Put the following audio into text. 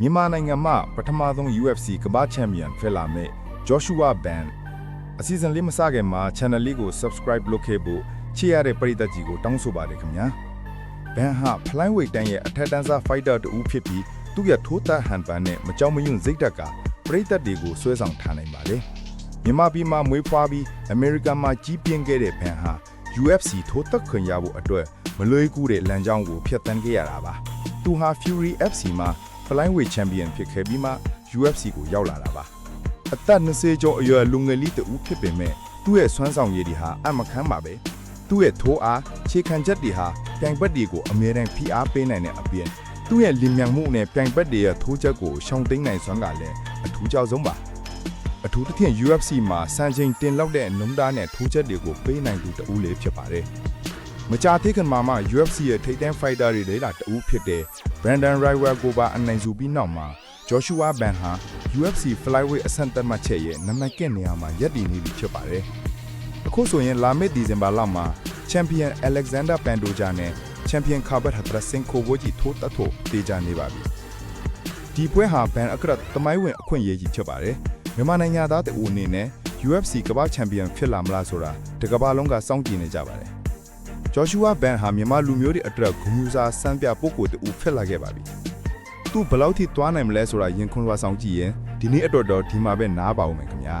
မြန်မာနိုင်ငံမှာပထမဆုံး UFC ကမ္ဘာချန်ပီယံဖြစ်လာမယ့် Joshua Ban အစီအစဉ်လေးမစခင်မှာ channel လေးကို subscribe လုပ်ခဲ့ဖို့ချစ်ရတဲ့ပရိသတ်ကြီးကိုတောင်းဆိုပါတယ်ခင်ဗျာဘန်ဟာဖလိုင်းဝေတန်ရဲ့အထက်တန်းစား fighter တူဖြစ်ပြီးသူ့ရဲ့ထိုးသက်ဟန်ပန်နဲ့မကြောက်မရွံ့စိတ်ဓာတ်ကပရိသတ်တွေကိုဆွဲဆောင်ထားနိုင်ပါတယ်မြန်မာပြည်မှာမွေးဖွားပြီးအမေရိကန်မှာကြီးပြင်းခဲ့တဲ့ဘန်ဟာ UFC ထိုးသက်ခွင့်ရဖို့အတွက်မလွေးကူးတဲ့လမ်းကြောင်းကိုဖျက်ဆီးခဲ့ရတာပါသူဟာ Fury FC မှာ flyweight champion ဖြစ်ခဲ့ပြီးမှ UFC ကိုရောက်လာတာပါအသက်20ကျော်အရွယ်လူငယ်လေးတူဖြစ်ပေမဲ့သူ့ရဲ့ဆွမ်းဆောင်ရည်တွေဟာအမခမ်းပါပဲသူ့ရဲ့ထိုးအားခြေခံချက်တွေဟာပြိုင်ဘက်တွေကိုအမြဲတမ်းဖိအားပေးနိုင်တဲ့အပြင်သူ့ရဲ့လင်မြန်မှုနဲ့ပြိုင်ဘက်တွေရဲ့ထိုးချက်ကိုရှောင်သိမ်းနိုင်စွမ်းကလည်းအထူးကြောက်ဆုံးပါအထူးသဖြင့် UFC မှာစံချိန်တင်လောက်တဲ့နုံသားနဲ့ထိုးချက်တွေကိုပေးနိုင်သူတူလေးဖြစ်ပါတယ် မကြာသေးခင်မှာမှ UFC ရဲ့ထိပ်တန်း fighter တွေလေးလာတူဖြစ်တဲ့ Brandon Royval ကိုပါအနိုင်ယူပြီးနောက်မှာ Joshua Ban ဟာ UFC flyweight အဆင့်တက်မှတ်ချက်ရဲ့နံပါတ်ကနေရာမှာရပ်တည်နေပြီဖြစ်ပါတယ်။အခုဆိုရင်လာမယ့်ဒီဇင်ဘာလမှာ Champion Alexander Pantoja နဲ့ Champion Khabib Hassanko ဘိုကြီးထိုးတက်ဖို့တေချာနေပါပြီ။ဒီပွဲဟာ Ban အခရက်သမိုင်းဝင်အခွင့်အရေးကြီးဖြစ်ပါတယ်။မြန်မာနိုင်ငံသားတူအနေနဲ့ UFC ကမ္ဘာချန်ပီယံဖြစ်လာမလားဆိုတာဒီကမ္ဘာလုံးကစောင့်ကြည့်နေကြပါတယ်။ Joshua Ban ဟာမြန်မာလူမျိုးတွေအတွက်ဂုဏ်ယူစာစံပြပုဂ္ဂိုလ်တူဖြစ်လာခဲ့ပါပြီ။သူဘယ်လောက်ထိသွားနိုင်မလဲဆိုတာရင်ခွန်လွှာဆောင်ကြည့်ရင်ဒီနေ့အတွက်တော့ဒီမှာပဲနားပါအောင်မယ်ခင်ဗျာ